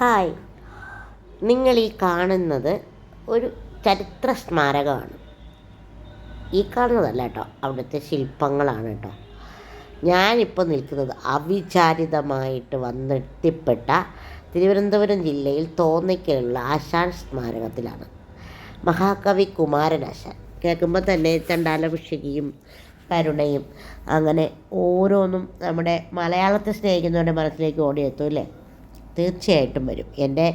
Hi. നിങ്ങൾ ഈ കാണുന്നത് ഒരു ചരിത്ര സ്മാരകമാണ്. ഈ കാണുന്നതല്ല കേട്ടോ അവിടുത്തെ ശില്പങ്ങളാണ് കേട്ടോ. ഞാനിപ്പോൾ നിൽക്കുന്നത് അവിചാരിതമായിട്ട് വന്നെത്തിപ്പെട്ട തിരുവനന്തപുരം ജില്ലയിൽ തോന്നിക്കലുള്ള ആശാൻ സ്മാരകത്തിലാണ്. മഹാകവി കുമാരനാശാൻ കേൾക്കുമ്പോൾ തന്നെ ചണ്ടാലഭിഷേകിയും കരുണയും അങ്ങനെ ഓരോന്നും നമ്മുടെ മലയാളത്തെ സ്നേഹിക്കുന്നവരുടെ മനസ്സിലേക്ക് ഓടിയെത്തും അല്ലേ? തീർച്ചയായിട്ടും വരും. എന്റെ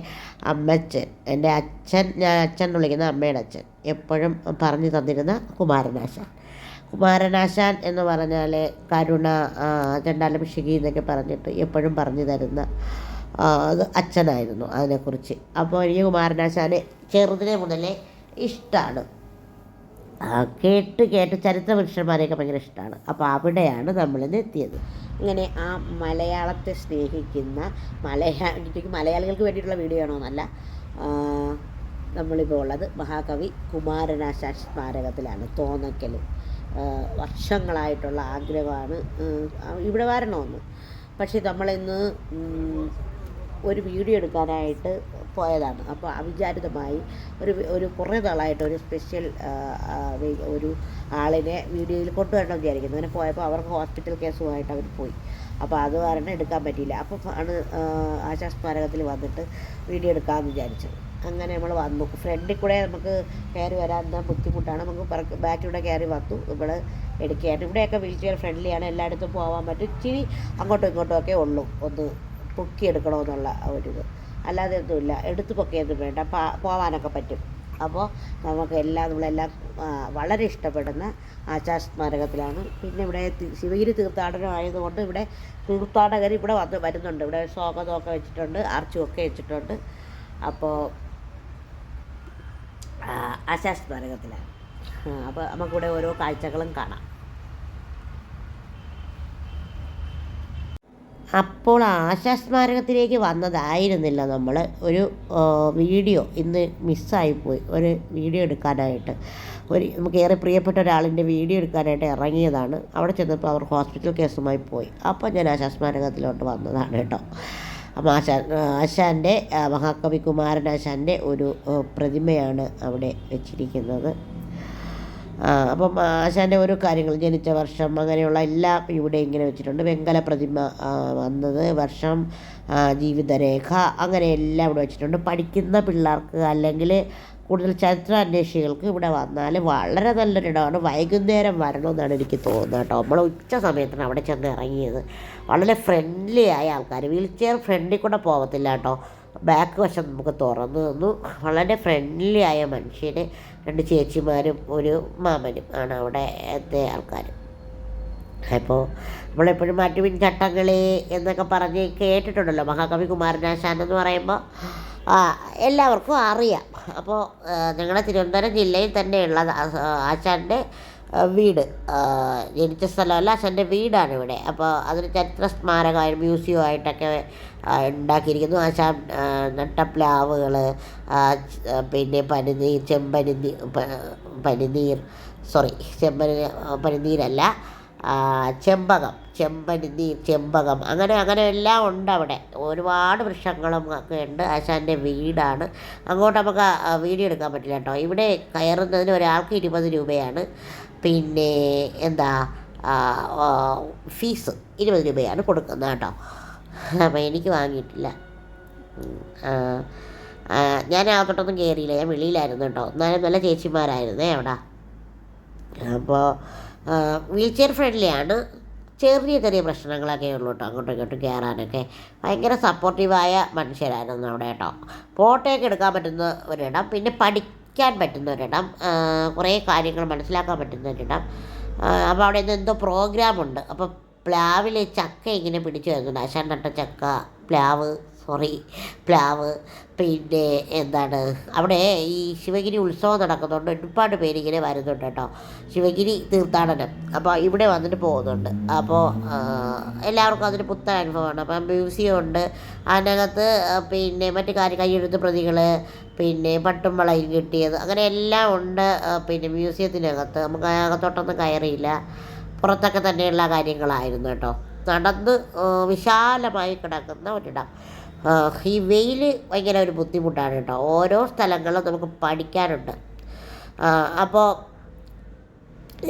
അമ്മച്ചൻ എന്റെ അച്ഛൻ ഞാൻ അച്ഛൻ എന്ന് വിളിക്കുന്ന അമ്മയുടെ അച്ഛൻ എപ്പോഴും പറഞ്ഞു തന്നിരുന്ന കുമാരനാശാൻ. കുമാരനാശാൻ എന്ന് പറഞ്ഞാൽ കരുണ ചണ്ടാലഭിഷികി എന്നൊക്കെ പറഞ്ഞിട്ട് എപ്പോഴും പറഞ്ഞു തരുന്ന അത് അച്ഛനായിരുന്നു അതിനെക്കുറിച്ച്. അപ്പോൾ എനിക്ക് കുമാരനാശാനെ ചെറുതിനെ മുതലേ ഇഷ്ടമാണ്. കേട്ട് കേട്ട് ചരിത്ര പുരുഷന്മാരെയൊക്കെ ഭയങ്കര ഇഷ്ടമാണ്. അപ്പോൾ അവിടെയാണ് നമ്മളിന്ന് എത്തിയത്. ഇങ്ങനെ ആ മലയാളത്തെ സ്നേഹിക്കുന്ന മലയാളി മലയാളികൾക്ക് വേണ്ടിയിട്ടുള്ള വീഡിയോ ആണോ എന്നല്ല നമ്മളിപ്പോൾ ഉള്ളത് മഹാകവി കുമാരനാശാൻ സ്മാരകത്തിലാണ് തോന്നക്കൽ വർഷങ്ങളായിട്ടുള്ള ആഗ്രഹമാണ്. ഇവിടെ വരണമെന്ന് പക്ഷേ നമ്മളിന്ന് ഒരു വീഡിയോ എടുക്കാനായിട്ട് പോയതാണ്. അപ്പോൾ അവിചാരിതമായി ഒരു ഒരു കുറേ നാളായിട്ട് ഒരു സ്പെഷ്യൽ ഒരു ആളിനെ വീഡിയോയിൽ കൊണ്ടുവരണം വിചാരിക്കുന്നു. അങ്ങനെ പോയപ്പോൾ അവർക്ക് ഹോസ്പിറ്റൽ കേസുമായിട്ട് അവർ പോയി. അപ്പോൾ അത് കാരണം എടുക്കാൻ പറ്റിയില്ല. അപ്പോൾ ആണ് ആശാ സ്മാരകത്തിൽ വന്നിട്ട് വീഡിയോ എടുക്കാമെന്ന് വിചാരിച്ചത്. അങ്ങനെ നമ്മൾ വന്നു. ഫ്രണ്ടിൽ കൂടെ നമുക്ക് കയറി വരാൻ ബുദ്ധിമുട്ടാണ് നമുക്ക് പറക്ക് ബാക്കിലൂടെ കയറി വന്നു. നമ്മൾ എടുക്കുകയായിരുന്നു ഇവിടെയൊക്കെ വീൽ ചെയർ ഫ്രണ്ട്ലിയാണ് എല്ലായിടത്തും പോകാൻ പറ്റും. ഇച്ചിരി അങ്ങോട്ടും ഇങ്ങോട്ടും ഒക്കെ ഉള്ളൂ. ഒന്ന് പൊക്കിയെടുക്കണമെന്നുള്ള ഒരിത്. അല്ലാതെ ഒന്നുമില്ല. എടുത്ത് പൊക്കിയൊന്നും വേണ്ട. പോവാനൊക്കെ പറ്റും. അപ്പോൾ നമുക്ക് എല്ലാം നമ്മളെല്ലാം വളരെ ഇഷ്ടപ്പെടുന്ന ആചാര സ്മാരകത്തിലാണ് പിന്നെ ഇവിടെ ശിവഗിരി തീർത്ഥാടനം ആയതുകൊണ്ട് ഇവിടെ തീർത്ഥാടകർ ഇവിടെ വന്ന് വരുന്നുണ്ട്. ഇവിടെ സ്വാഗതമൊക്കെ വെച്ചിട്ടുണ്ട്. ആർച്ചുമൊക്കെ വെച്ചിട്ടുണ്ട്. അപ്പോൾ ആശാ സ്മാരകത്തിലാണ് അപ്പോൾ നമുക്കിവിടെ ഓരോ കാഴ്ചകളും കാണാം. അപ്പോൾ ആശാ സ്മാരകത്തിലേക്ക് വന്നതായിരുന്നില്ല നമ്മൾ. ഒരു വീഡിയോ ഇന്ന് മിസ്സായിപ്പോയി. ഒരു വീഡിയോ എടുക്കാനായിട്ട്. ഒരു നമുക്ക് ഏറെ പ്രിയപ്പെട്ട ഒരാളിന്റെ വീഡിയോ എടുക്കാനായിട്ട് ഇറങ്ങിയതാണ്. അവിടെ ചെന്നപ്പോൾ അവർ ഹോസ്പിറ്റൽ കേസുമായി പോയി. അപ്പോൾ ഞാൻ ആശാ സ്മാരകത്തിലോട്ട് വന്നതാണ് കേട്ടോ. അപ്പം ആശാ ആശാന്റെ മഹാകവി കുമാരനാശാന്റെ ഒരു പ്രതിമയാണ് അവിടെ വെച്ചിരിക്കുന്നത്. അപ്പം ആശാന്റെ ഓരോ കാര്യങ്ങൾ ജനിച്ച വർഷം അങ്ങനെയുള്ള എല്ലാം ഇവിടെ ഇങ്ങനെ വെച്ചിട്ടുണ്ട്. വെങ്കല പ്രതിമ വന്നത് വർഷം ജീവിതരേഖ അങ്ങനെ എല്ലാം ഇവിടെ വെച്ചിട്ടുണ്ട്. പഠിക്കുന്ന പിള്ളേർക്ക് അല്ലെങ്കിൽ കൂടുതൽ ചരിത്ര അന്വേഷികൾക്ക് ഇവിടെ വന്നാൽ വളരെ നല്ലൊരിടമാണ്. വൈകുന്നേരം വരണമെന്നാണ് എനിക്ക് തോന്നുന്നത് കേട്ടോ. നമ്മൾ ഉച്ച സമയത്താണ് അവിടെ ചെന്ന് ഇറങ്ങിയത്. വളരെ ഫ്രണ്ട്ലി ആയ ആൾക്കാർ വീൽ ചെയർ ഫ്രണ്ടിൽ കൂടെ പോകത്തില്ല കേട്ടോ. ബാക്ക് വശം നമുക്ക് തുറന്നു തന്നു വളരെ ഫ്രണ്ട്ലി ആയ മനുഷ്യർ രണ്ട് ചേച്ചിമാരും ഒരു മാമനും ആണ് അവിടെ എത്തിയ ആൾക്കാർ അപ്പോൾ നമ്മളെപ്പോഴും മാറ്റുവിൻ ചട്ടങ്ങളെ എന്നൊക്കെ പറഞ്ഞ് കേട്ടിട്ടുണ്ടല്ലോ. മഹാകവി കുമാരനാശാൻ എന്ന് പറയുമ്പോൾ എല്ലാവർക്കും അറിയാം. അപ്പോൾ ഞങ്ങളുടെ തിരുവനന്തപുരം ജില്ലയിൽ തന്നെയുള്ള ആശാന്റെ വീട്. ജനിച്ച സ്ഥലമല്ല ആശാന്റെ വീടാണ് ഇവിടെ. അപ്പോൾ അതൊരു ചരിത്ര സ്മാരകമായി മ്യൂസിയം ആയിട്ടൊക്കെ ഉണ്ടാക്കിയിരിക്കുന്നു ആശാ ആ, നട്ട പിന്നെ പനിനീർ ചെമ്പനിനീർ പനിനീർ സോറി ചെമ്പനി പനിനീരല്ല ചെമ്പകം ചെമ്പനിനീർ ചെമ്പകം. അങ്ങനെ അങ്ങനെ എല്ലാം ഉണ്ട് അവിടെ. ഒരുപാട് വൃക്ഷങ്ങളും ഒക്കെ ഉണ്ട്. ആശാന്റെ വീടാണ്. അങ്ങോട്ട് നമുക്ക് വീഡിയോ എടുക്കാൻ പറ്റില്ല കേട്ടോ. ഇവിടെ കയറുന്നതിന് ഒരാൾക്ക് ഇരുപത് രൂപയാണ്. പിന്നെ എന്താ ഫീസ് ഇരുപത് രൂപയാണ് കൊടുക്കുന്നത് കേട്ടോ. അപ്പോൾ എനിക്ക് വാങ്ങിയിട്ടില്ല. ഞാൻ അകത്തോട്ടൊന്നും കയറിയില്ല ഞാൻ വെളിയിലായിരുന്നു കേട്ടോ. എന്നാലും നല്ല ചേച്ചിമാരായിരുന്നേ അവിടെ. അപ്പോൾ വീൽ ചെയർ ഫ്രണ്ട്ലിയാണ് ചെറിയ ചെറിയ പ്രശ്നങ്ങളൊക്കെ ഉള്ളൂ കേട്ടോ. അങ്ങോട്ടും ഇങ്ങോട്ടും കയറാനൊക്കെ ഭയങ്കര സപ്പോർട്ടീവായ മനുഷ്യരായിരുന്നു അവിടെ കേട്ടോ. ഫോട്ടോയൊക്കെ എടുക്കാൻ പറ്റുന്ന ഒരിടം. പിന്നെ പഠിക്കാൻ പറ്റുന്നൊരിടം കുറേ കാര്യങ്ങൾ മനസ്സിലാക്കാൻ പറ്റുന്നൊരിടം. അപ്പോൾ അവിടെ നിന്ന് എന്തോ പ്രോഗ്രാമുണ്ട്. അപ്പോൾ പ്ലാവിൽ ചക്ക ഇങ്ങനെ പിടിച്ചു വരുന്നുണ്ട് ആശാൻ നട്ട ചക്ക പ്ലാവ് സോറി പ്ലാവ് പിന്നെ എന്താണ് അവിടെ ഈ ശിവഗിരി ഉത്സവം നടക്കുന്നുണ്ട്. ഒരുപാട് പേരിങ്ങനെ വരുന്നുണ്ട് കേട്ടോ. ശിവഗിരി തീർത്ഥാടനം. അപ്പോൾ ഇവിടെ വന്നിട്ട് പോകുന്നുണ്ട്. അപ്പോൾ എല്ലാവർക്കും അതിന് പുത്തൻ അനുഭവമാണ്. അപ്പം മ്യൂസിയം ഉണ്ട്. അതിനകത്ത് പിന്നെ മറ്റു കാര്യം കയ്യെഴുത്ത് പ്രതികൾ പിന്നെ പട്ടും വളയും കിട്ടിയത് അങ്ങനെ എല്ലാം ഉണ്ട് പിന്നെ മ്യൂസിയത്തിനകത്ത്. നമുക്ക് അകത്തോട്ടൊന്നും കയറിയില്ല. പുറത്തൊക്കെ തന്നെയുള്ള കാര്യങ്ങളായിരുന്നു കേട്ടോ. നടന്ന് വിശാലമായി കിടക്കുന്ന ഒരിടം. ഈ വെയിൽ ഭയങ്കര ഒരു ബുദ്ധിമുട്ടാണ് കേട്ടോ. ഓരോ സ്ഥലങ്ങളും നമുക്ക് പഠിക്കാനുണ്ട്. അപ്പോൾ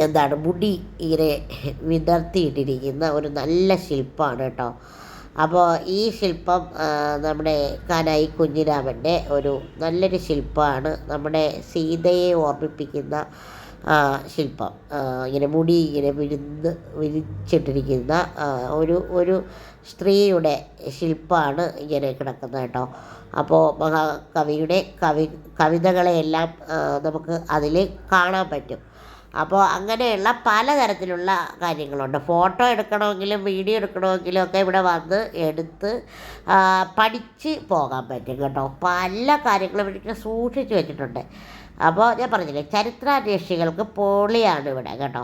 എന്താണ് മുടി ഇങ്ങനെ വിടർത്തിയിട്ടിരിക്കുന്ന ഒരു നല്ല ശില്പമാണ് കേട്ടോ. അപ്പോൾ ഈ ശില്പം നമ്മുടെ കാനായി കുഞ്ഞിരാമന്റെ ഒരു നല്ലൊരു ശില്പമാണ് നമ്മുടെ സീതയെ ഓർമ്മിപ്പിക്കുന്ന ശില്പം. ഇങ്ങനെ മുടി ഇങ്ങനെ വിരുന്ന് വിരിച്ചിട്ടിരിക്കുന്ന ഒരു ഒരു സ്ത്രീയുടെ ശില്പമാണ് ഇങ്ങനെ കിടക്കുന്നത് കേട്ടോ. അപ്പോൾ മഹാകവിയുടെ കവി കവിതകളെയെല്ലാം നമുക്ക് അതിൽ കാണാൻ പറ്റും. അപ്പോൾ അങ്ങനെയുള്ള പലതരത്തിലുള്ള കാര്യങ്ങളുണ്ട്. ഫോട്ടോ എടുക്കണമെങ്കിലും വീഡിയോ എടുക്കണമെങ്കിലും ഒക്കെ ഇവിടെ വന്ന് എടുത്ത് പഠിച്ച് പോകാൻ പറ്റും കേട്ടോ. പല കാര്യങ്ങളും ഇവിടെ സൂക്ഷിച്ച് വെച്ചിട്ടുണ്ട്. അപ്പോൾ ഞാൻ പറഞ്ഞില്ലേ ചരിത്രാന്വേഷികൾക്ക് പൊളിയാണ് ഇവിടെ കേട്ടോ.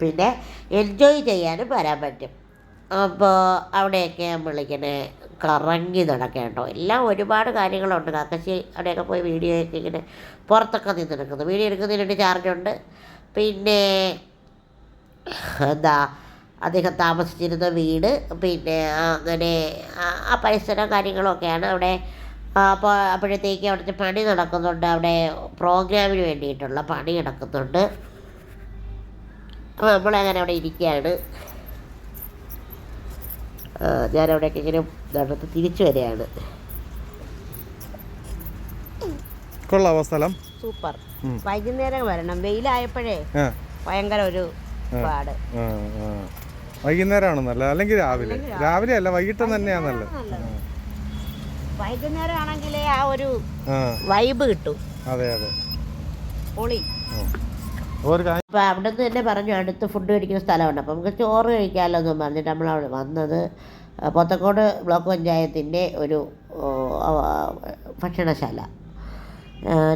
പിന്നെ എൻജോയ് ചെയ്യാനും വരാൻ പറ്റും. അപ്പോൾ അവിടെയൊക്കെ നമ്മളിങ്ങനെ കറങ്ങി നടക്കുക കേട്ടോ. എല്ലാം ഒരുപാട് കാര്യങ്ങളുണ്ട്. കാക്കശ്ശി അവിടെയൊക്കെ പോയി വീഡിയോ ഒക്കെ ഇങ്ങനെ പുറത്തൊക്കെ നിന്ന് വീഡിയോ എടുക്കുന്നതിന് ചാർജുണ്ട് പിന്നെ എന്താ അദ്ദേഹം താമസിച്ചിരുന്ന വീട് പിന്നെ അങ്ങനെ ആ പരിസരം കാര്യങ്ങളൊക്കെയാണ് അവിടെ അപ്പോൾ അപ്പോഴത്തേക്ക് അവിടുത്തെ പണി നടക്കുന്നുണ്ട്. അവിടെ പ്രോഗ്രാമിന് വേണ്ടിയിട്ടുള്ള പണി നടക്കുന്നുണ്ട്. അപ്പോൾ നമ്മളങ്ങനെ അവിടെ ഇരിക്കുകയാണ്. ഞാനവിടേക്ക് ഇങ്ങനെ നടന്ന് തിരിച്ചു വരികയാണ്. കൊള്ളാവോ സ്ഥലം. സൂപ്പർ. വൈകുന്നേരം വരണം. വെയിലായപ്പോഴേ ഭയങ്കര ഒരു പാട്. വൈകുന്നേരമാണ് നല്ലത്. അല്ലെങ്കിൽ രാവിലെ. രാവിലെ. അല്ല വൈകിട്ട് തന്നെയാണ് നല്ലത്. വൈകുന്നേരം ആണെങ്കിലേ ആ ഒരു വൈബ് കിട്ടും. അതെ അതെ. പൊളി. അപ്പോൾ അവിടെ നിന്ന് തന്നെ പറഞ്ഞു അടുത്ത് ഫുഡ് കഴിക്കുന്ന സ്ഥലമുണ്ട്. അപ്പോൾ നമുക്ക് ചോറ് കഴിക്കാമല്ലോ എന്ന് പറഞ്ഞിട്ട് നമ്മൾ അവിടെ വന്നത്. പൊത്തക്കോട് ബ്ലോക്ക് പഞ്ചായത്തിന്റെ ഒരു ഭക്ഷണശാല.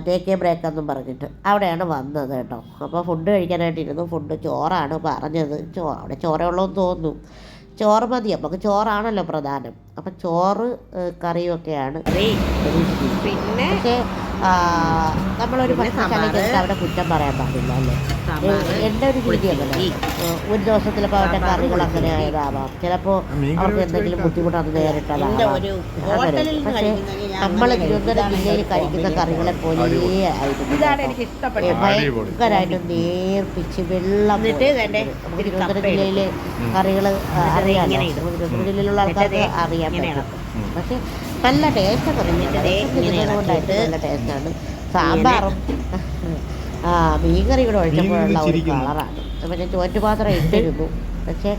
ടേക്ക് എ ബ്രേക്ക് എന്നും പറഞ്ഞിട്ട് അവിടെയാണ് വന്നത് കേട്ടോ. അപ്പോൾ ഫുഡ് കഴിക്കാനായിട്ടിരുന്നു. ഫുഡ് ചോറാണ് പറഞ്ഞത്. ചോ അവിടെ ചോറേ ഉള്ളൂന്ന് തോന്നുന്നു. ചോറ് മതി നമുക്ക് ചോറാണല്ലോ പ്രധാനം. അപ്പം ചോറ് കറിയും കറിയൊക്കെയാണ്. പിന്നെ? പക്ഷേ നമ്മളൊരു ഭക്ഷണശാലയ്ക്ക് അവിടെ കുറ്റം പറയാൻ പാടില്ല അല്ലേ? എന്റെ ഒരു രീതി ഒരു ദിവസം ചിലപ്പോൾ അവരുടെ കറികൾ അങ്ങനെ ആയതാവാം ചിലപ്പോൾ അവർക്ക് എന്തെങ്കിലും ബുദ്ധിമുട്ടൊന്ന് നേരിട്ടതാവാം പക്ഷേ നമ്മൾ തിരുവനന്തപുരം ജില്ലയിൽ കഴിക്കുന്ന കറികളെ പോലെ ആയിരുന്നു ഭയങ്കരമായിട്ട് നേർപ്പിച്ച് വെള്ളം നമുക്ക് തിരുവനന്തപുരം ജില്ലയിലെ കറികൾ അറിയാം തിരുവനന്തപുരം ജില്ലയിലുള്ള ആൾക്കാർക്ക് അറിയാൻ പറ്റും. പക്ഷെ നല്ല ടേസ്റ്റ് ഒക്കെ കൊണ്ടായിട്ട് നല്ല ടേസ്റ്റാണ് സാമ്പാറും ആ മീൻകറി കൂടെ ഒഴിച്ചപ്പോഴുള്ള ഒരു കളറാണ്. അപ്പം ഞാൻ ചോറ്റുപാത്രം ഇട്ടിരുന്നു. പക്ഷെ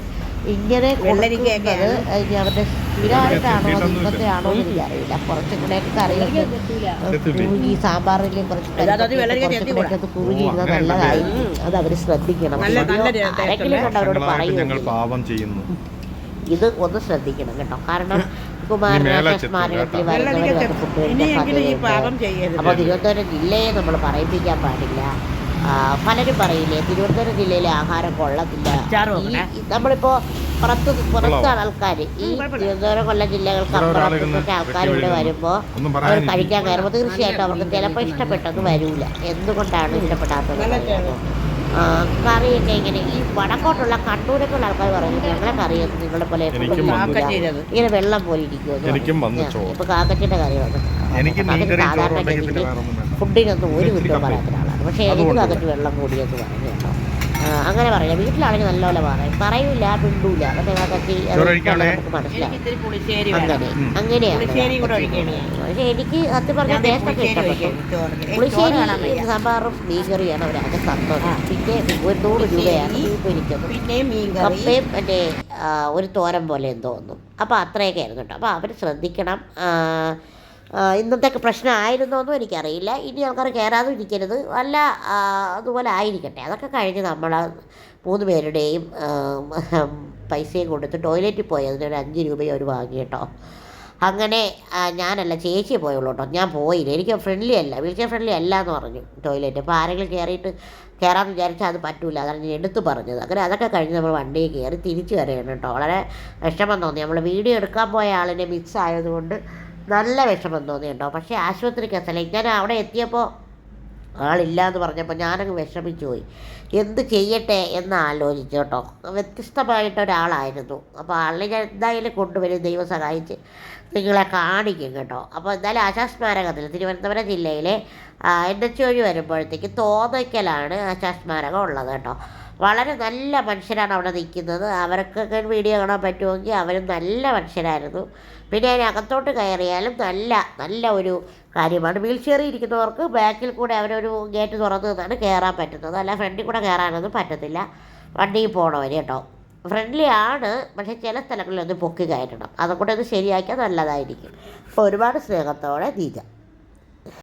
ഇങ്ങനെ കൊടുക്കുന്നത് ഇനി അവരുടെ സ്ഥിരമായിട്ടാണോ അത് ഇന്നത്തെ ആണോ എന്ന് എനിക്കറിയില്ല കുറച്ചും കൂടെയൊക്കെ കറിയൊക്കെ കുറുകി സാമ്പാറിൽ കുറച്ച് കുറച്ചുകൂടെയൊക്കെ അത് കുറുകിയിരുന്നത് നല്ലതായി അത് അവർ ശ്രദ്ധിക്കണം. ആരെങ്കിലും ഉണ്ട്. അവരോട് പറയുന്നു ഞങ്ങൾ പാപം ചെയ്യുന്നു. ഇത് ഒന്ന് ശ്രദ്ധിക്കണം കേട്ടോ. കാരണം മേലെ കുമാരനാശ ചെത്തും സ്മാരകത്തിൽ കേട്ടോ. വരുന്നവരൊക്കെ ഫുഡ് കഴിക്കാൻ ഇനിയെങ്കിലും ഈ പാപം സാധ്യതയുണ്ട് അപ്പോൾ തിരുവനന്തപുരം ജില്ലയെ നമ്മൾ പറയിപ്പിക്കാൻ പാടില്ല. പലരും പറയില്ലേ തിരുവനന്തപുരം ജില്ലയിലെ ആഹാരം കൊള്ളത്തില്ല. നമ്മളിപ്പോ പുറത്ത് പുറത്താണ് ആൾക്കാർ ഈ. തിരുവനന്തപുരം കൊല്ലം ജില്ലകൾക്ക് അപ്പുറത്തൊക്കെ ആൾക്കാർ ഇവിടെ. വരുമ്പോൾ ഒന്നും അവർ പറയാനില്ല. കഴിക്കാൻ കയറുമ്പോൾ തീർച്ചയായിട്ടും അവർക്ക് ചിലപ്പോൾ ഇഷ്ടപ്പെട്ടത് വരൂല. എന്തുകൊണ്ടാണ് ഇഷ്ടപ്പെടാത്തത് കറിയൊക്കെ ഇങ്ങനെ ഈ വടക്കോട്ടുള്ള കണ്ണൂരൊക്കെയുള്ള ആൾക്കാർ പറയുന്നത് ഞങ്ങളെ കറിയൊന്നും നിങ്ങളെ പോലെ. ഇങ്ങനെ വെള്ളം പോലെ ഇരിക്കുമെന്ന്. ഇപ്പൊ കാക്കച്ചിന്റെ സാധാരണ വേണ്ട. ഫുഡിനൊന്നും ഒരു കുറ്റവും. പറയാത്ത ആളാണ് പക്ഷെ എനിക്ക് അതുകൊണ്ട് കാക്കച്ച് വെള്ളം കൂടിയെന്ന് പറഞ്ഞു കേട്ടോ. അങ്ങനെ പറയാം വീട്ടിലാണെങ്കിൽ നല്ലപോലെ പറയും. പറയൂല പിണ്ടൂല? നമുക്ക് മനസ്സിലാവും. പുളിശ്ശേരി അങ്ങനെ. അങ്ങനെയാണ്. എനിക്ക് സത്യം പറഞ്ഞാൽ ഞാൻ ദേ ടേസ്റ്റ് പുളിശ്ശേരി ഇഷ്ടപ്പെട്ടു. പുളിശ്ശേരി സാമ്പാറും മീൻകറിയാണ് അവരാകെ തന്നത്. ആ. പിന്നെ ഒരു നൂറ് രൂപയാണ് എനിക്കൊന്നും കപ്പയും മറ്റേ ഒരു തോരൻ പോലെ എന്തോ തോന്നും അപ്പോൾ അത്രയൊക്കെ ആയിരുന്നു കേട്ടോ. അപ്പോൾ അവർ ശ്രദ്ധിക്കണം. ആ, പ്രശ്നം ആയിരുന്നോ എന്നും എനിക്കറിയില്ല. ഇനി ആൾക്കാർ കയറാതെ ഇരിക്കരുത്. അല്ല അതുപോലെ ആയിരിക്കട്ടെ. അതൊക്കെ കഴിഞ്ഞ് നമ്മൾ മൂന്ന് പേരുടെയും പൈസയും കൊടുത്ത് ടോയ്ലറ്റിൽ പോയി. അതിനൊരു അഞ്ച് രൂപയോ ഒരു വാങ്ങി കേട്ടോ. അങ്ങനെ ഞാനല്ല ചേച്ചി പോയുള്ളൂ കേട്ടോ. ഞാൻ പോയില്ല. എനിക്ക് ഫ്രണ്ട്ലി അല്ല. വീഴ്ച ഫ്രണ്ട്ലി അല്ല എന്ന് പറഞ്ഞു ടോയ്ലറ്റ്. അപ്പോൾ ആരെങ്കിലും കയറിയിട്ട് കയറാമെന്ന് വിചാരിച്ചാൽ അത് പറ്റില്ല അതാണ് ഞാൻ എടുത്തു പറഞ്ഞത്. അങ്ങനെ അതൊക്കെ കഴിഞ്ഞ് നമ്മൾ വണ്ടിയിൽ കയറി തിരിച്ചു വരികയാണ് കേട്ടോ. വളരെ വിഷമം തോന്നി. നമ്മൾ വീഡിയോ എടുക്കാൻ പോയ ആളിനെ മിക്സ് ആയതുകൊണ്ട് നല്ല വിഷമം തോന്നി കേട്ടോ പക്ഷേ ആശുപത്രിക്ക് എത്തല ഞാൻ അവിടെ എത്തിയപ്പോൾ ആളില്ല എന്ന് പറഞ്ഞപ്പോൾ ഞാനങ്ങ് വിഷമിച്ചു പോയി. എന്ത് ചെയ്യട്ടെ എന്ന് ആലോചിച്ചു കേട്ടോ. വ്യത്യസ്തമായിട്ട് ഒരാളായിരുന്നു. അപ്പോൾ ആളിനെ ഞാൻ എന്തായാലും കൊണ്ടുവരും ദൈവം സഹായിച്ച് നിങ്ങളെ കാണിക്കും കേട്ടോ. അപ്പോൾ എന്തായാലും ആശാസ്മാരകത്തിൽ തിരുവനന്തപുരം ജില്ലയിലെ എൻ എച്ച് വഴി വരുമ്പോഴത്തേക്ക് തോന്നയ്ക്കലാണ് ആശാസ്മാരകം ഉള്ളത് കേട്ടോ. വളരെ നല്ല മനുഷ്യരാണ് അവിടെ നിൽക്കുന്നത്. അവർക്കൊക്കെ വീഡിയോ കാണാൻ പറ്റുമെങ്കിൽ അവരും നല്ല മനുഷ്യരായിരുന്നു. പിന്നെ അതിനകത്തോട്ട് കയറിയാലും നല്ല നല്ല ഒരു കാര്യമാണ്. വീൽ ചെയറിൽ ഇരിക്കുന്നവർക്ക് ബാക്കിൽ കൂടെ അവരൊരു ഗേറ്റ് തുറന്നു നിന്നാണ് കയറാൻ പറ്റുന്നത്. അല്ല ഫ്രണ്ടിൽ കൂടെ കയറാനൊന്നും പറ്റത്തില്ല. വണ്ടിയിൽ പോകണവർ കേട്ടോ. ഫ്രണ്ട്ലി ആണ് പക്ഷേ ചില സ്ഥലങ്ങളിൽ ഒന്ന് പൊക്കി കയറ്റണം. അതുകൊണ്ട് ഒന്ന് ശരിയാക്കിയാൽ നല്ലതായിരിക്കും. അപ്പോൾ ഒരുപാട് സ്നേഹത്തോടെ നീജ